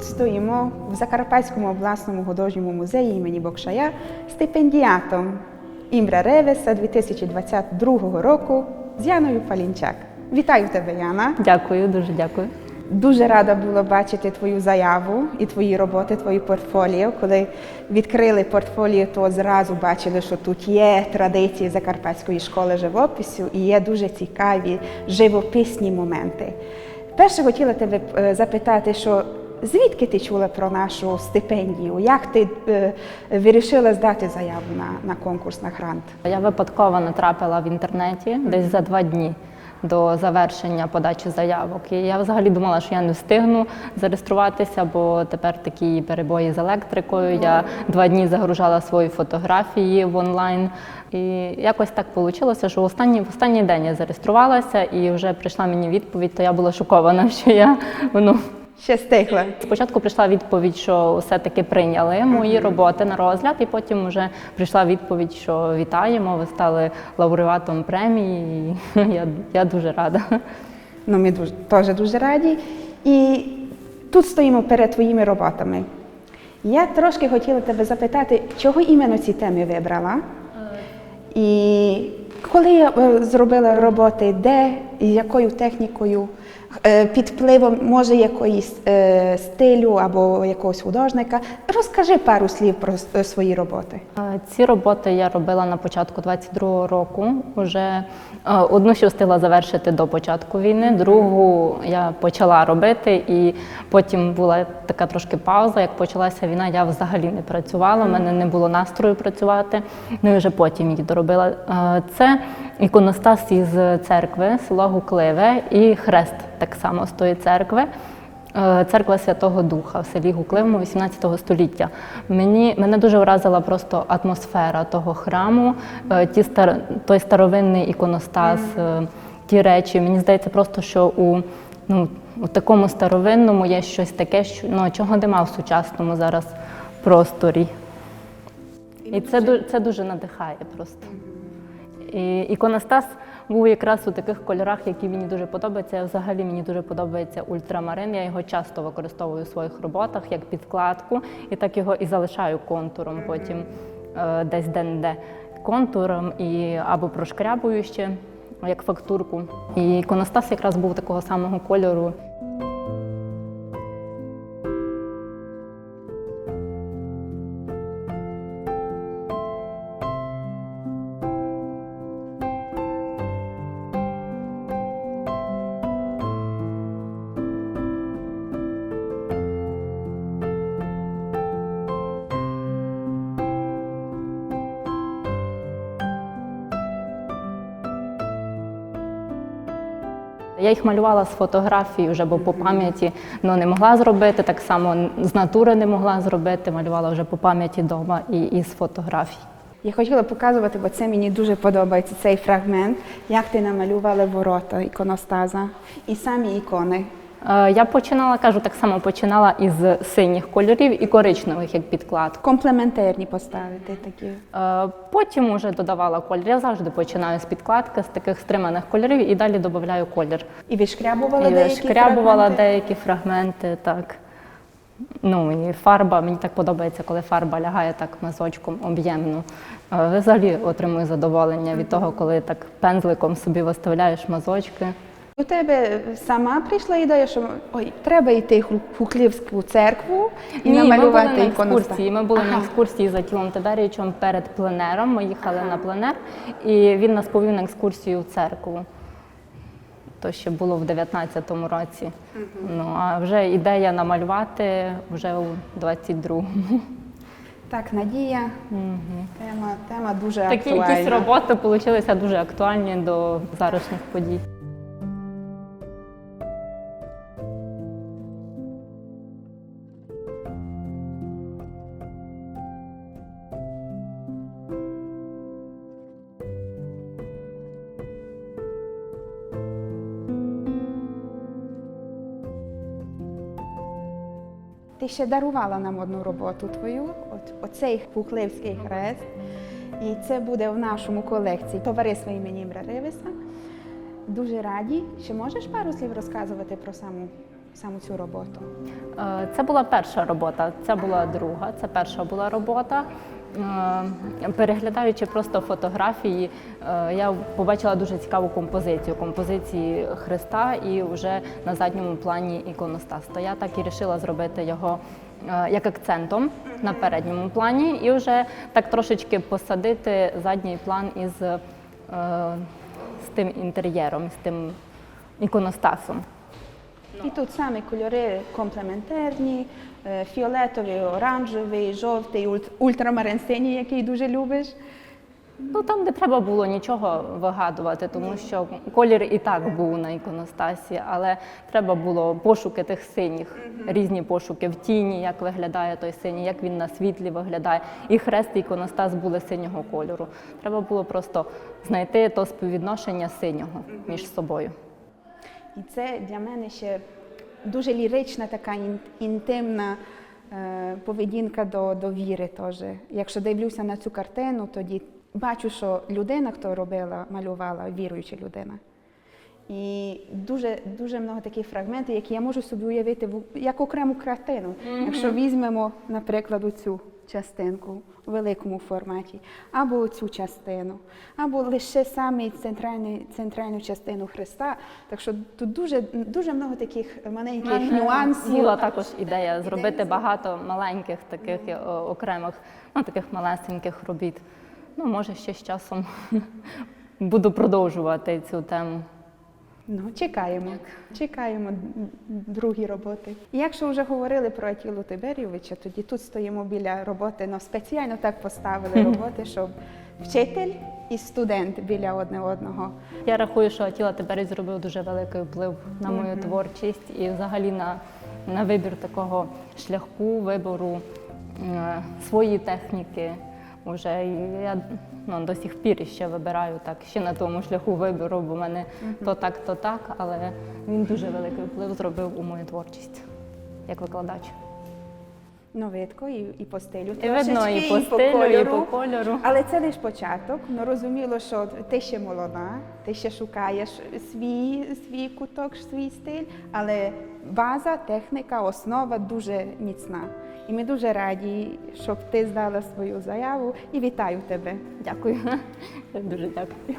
Тут стоїмо в Закарпатському обласному художньому музеї імені Бокшая стипендіатом Імра Ревеса 2022 року з Яною Палінчак. Вітаю тебе, Яна! Дякую, дуже дякую. Дуже рада була бачити твою заяву і твої роботи, твої портфоліо. Коли відкрили портфоліо, то зразу бачили, що тут є традиції Закарпатської школи живопису і є дуже цікаві живописні моменти. Перше хотіла тебе е, запитати, що звідки ти чула про нашу стипендію? Як ти е, вирішила здати заяву на, на конкурс на грант? Я випадково натрапила в інтернеті десь за два дні до завершення подачі заявок. І я взагалі думала, що я не встигну зареєструватися, бо тепер такі перебої з електрикою. Я два дні загружала свої фотографії в онлайн. І якось так вийшло, що в останній, в останній день я зареєструвалася і вже прийшла мені відповідь, то я була шокована, що я ну, Ще стигла. Спочатку прийшла відповідь, що все-таки прийняли мої роботи на розгляд, і потім вже прийшла відповідь, що вітаємо, ви стали лауреатом премії. І я, я дуже рада. Ну, ми дуже, теж дуже раді. І тут стоїмо перед твоїми роботами. Я трошки хотіла тебе запитати, чого іменно ці теми вибрала? І коли я е, зробила роботи, де і якою технікою, е, під впливом, може, якоїсь е, стилю або якогось художника, розкажи пару слів про свої роботи. Е, Ці роботи я робила на початку 22-го року. Уже е, одну ще встигла завершити до початку війни, другу я почала робити, і потім була така трошки пауза. Як почалася війна, я взагалі не працювала. У мене не було настрою працювати. Ну і вже потім її доробила. Е, Це іконостас із церкви, село Гукливе і хрест так само з тої церкви. Е, Церква Святого Духа в селі Гукливому 18 століття. Мені мене дуже вразила просто атмосфера того храму, е, ті стар, той старовинний іконостас, е, ті речі. Мені здається, просто що у ну у такому старовинному є щось таке, що ну чого нема в сучасному зараз просторі. І це це дуже надихає просто. І іконостас був якраз у таких кольорах, які мені дуже подобаються. Взагалі мені дуже подобається ультрамарин. Я його часто використовую у своїх роботах як підкладку, і так його і залишаю контуром потім е, десь де-не-де контуром і або прошкрябую ще як фактурку. І іконостас якраз був такого самого кольору. Я їх малювала з фотографії вже, бо по пам'яті ну, не могла зробити. Так само з натури не могла зробити. Малювала вже по пам'яті вдома і, і з фотографій. Я хотіла показувати, бо це мені дуже подобається цей фрагмент, як ти намалювала ворота іконостаза і самі ікони. Е, Я починала, кажу, так само починала із синіх кольорів і коричневих, як підкладку. Комплементарні поставити такі. Е, Потім уже додавала колір. Я завжди починаю з підкладки, з таких стриманих кольорів і далі додаю колір. І вишкрябувала І деякі шкрябувала фрагменти? деякі фрагменти, так. Ну, і фарба, мені так подобається, коли фарба лягає так мазочком об'ємно. Е, Взагалі отримую задоволення від того, коли так пензликом собі виставляєш мазочки. У тебе сама прийшла ідея, що ой, треба йти в Хуклівську церкву і Ні, ми були намалювати на іконостас. екскурсії. Ми були на Ага. екскурсії за тілом Тидарійовичем перед пленером. Ми їхали на пленер, і він нас повів на екскурсію в церкву. То ще було в 19-му році. Ну а вже ідея намалювати вже у 22-му. Так, Надія, тема, тема дуже Такі актуальна. якісь роботи вийшли дуже актуальні до зарашніх подій. Ти ще дарувала нам одну роботу твою, от, оцей Пухливський хрест. І це буде в нашому колекції товариства імені Імра Ревеса. Дуже раді. Ще можеш пару слів розказувати про саму саму цю роботу? Е, Це була перша робота, це була друга, це перша була робота. Е, Переглядаючи просто фотографії, е, я побачила дуже цікаву композицію композиції Христа і вже на задньому плані іконостас. То я так і вирішила зробити його е, як акцентом на передньому плані, і вже так трошечки посадити задній план із з тим інтер'єром, з тим іконостасом. І тут саме кольори комплементарні, фіолетовий, оранжевий, жовтий, ульт- ультрамарин синій, який дуже любиш. Ну там не треба було нічого вигадувати, тому що колір і так був на іконостасі, але треба було пошуки тих синіх, різні пошуки в тіні, як виглядає той синій, як він на світлі виглядає. І хрест і іконостас були синього кольору. Треба було просто знайти то співвідношення синього між собою. І це для мене ще дуже лірична, така інтимна е, поведінка до, віри. Теж. Якщо дивлюся на цю картину, тоді бачу, що людина, хто робила, малювала, віруюча людина. І дуже, дуже много таких фрагментів, які я можу собі уявити як окрему картину. Якщо візьмемо, наприклад, цю частинку у великому форматі, або цю частину, або лише саме центральну, центральну частину Христа. Так що тут дуже, дуже много таких маленьких нюансів. Була також ідея зробити багато маленьких таких е, окремих, ну таких малесеньких робіт. Ну, може, ще з часом буду продовжувати цю тему. Ну, чекаємо, чекаємо другі роботи. І Якщо вже говорили про Атілу Тиберійовича, тоді тут стоїмо біля роботи, ну спеціально так поставили роботи, щоб вчитель і студент біля одне одного. Я рахую, що Атіла тепер зробив дуже великий вплив на мою творчість і взагалі на, на вибір такого шляху, вибору е, своєї техніки. Уже я ну, до сих пір ще вибираю так, ще на тому шляху вибору, бо в мене то так, то так, але він дуже великий вплив зробив у мою творчість як викладач. Ну, видко, і, і по стилю. І видно і по стилю, і по кольору. Але це лише початок. Ну розуміло, що ти ще молода, ти ще шукаєш свій, свій куток, свій стиль, але база, техніка, основа дуже міцна. І ми дуже раді, щоб ти здала свою заяву і вітаю тебе. Дякую. Дуже дякую.